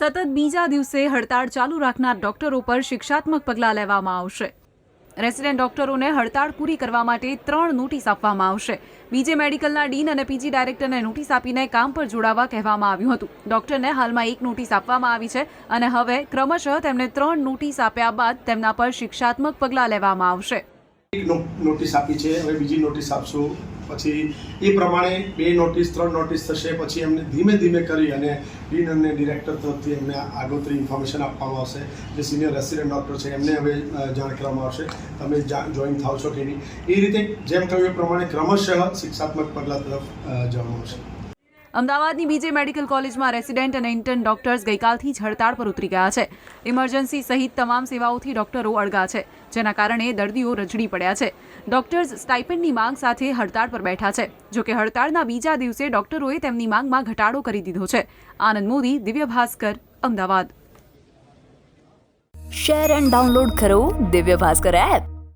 સતત બીજા દિવસે હડતાળ ચાલુ રાખનાર ડોક્ટરો પર શિક્ષાત્મક પગલાં લેવામાં આવશે. રેસિડેન્ટ ડોક્ટરોને હડતાળ પૂરી કરવા માટે ત્રણ નોટિસ આપવામાં આવશે. બીજે મેડિકલના ડીન અને પીજી ડાયરેક્ટરને નોટિસ આપીને કામ પર જોડાવા કહેવામાં આવ્યું હતું. ડોક્ટરને હાલમાં એક નોટિસ આપવામાં આવી છે અને હવે ક્રમશઃ તેમને ત્રણ નોટિસ આપ્યા બાદ તેમના પર શિક્ષાત્મક પગલાં લેવામાં આવશે. નોટિસ આપી છે. હવે બીજી નોટિસ આપશું. પછી એ પ્રમાણે બે નોટિસ, ત્રણ નોટિસ થશે. પછી એમને ધીમે ધીમે કરી અને ડીન અને ડિરેક્ટર તરફથી એમને આગોતરી ઇન્ફોર્મેશન આપવામાં આવશે. જે સિનિયર રેસિડેન્ટ ડૉક્ટર છે, એમને હવે જાણ કરવામાં આવશે. તમે જોઈન થાવ છો કે નહીં. એ રીતે જેમ કહ્યું એ પ્રમાણે ક્રમશઃ શિક્ષાત્મક પગલાં તરફ જવાનું આવશે. અમદાવાદની બીજે મેડિકલ કોલેજમાં રેસિડેન્ટ અને ઇન્ટર્ન ડોક્ટર્સ ગઈકાલથી જ હડતાળ પર ઉતરી ગયા છે. ઇમરજન્સી સહિત તમામ સેવાઓથી ડોક્ટરો અળગા છે, જેના કારણે દર્દીઓ રજડી પડ્યા છે. ડોક્ટર્સ સ્ટાઇપેન્ડની માંગ સાથે હડતાળ પર બેઠા છે. જોકે હડતાળના બીજા દિવસે ડોક્ટરોએ તેમની માંગમાં ઘટાડો કરી દીધો છે. Anand Modi Divya Bhaskar Ahmedabad. Share and download કરો દિવ્ય ભાસ્કર એપ.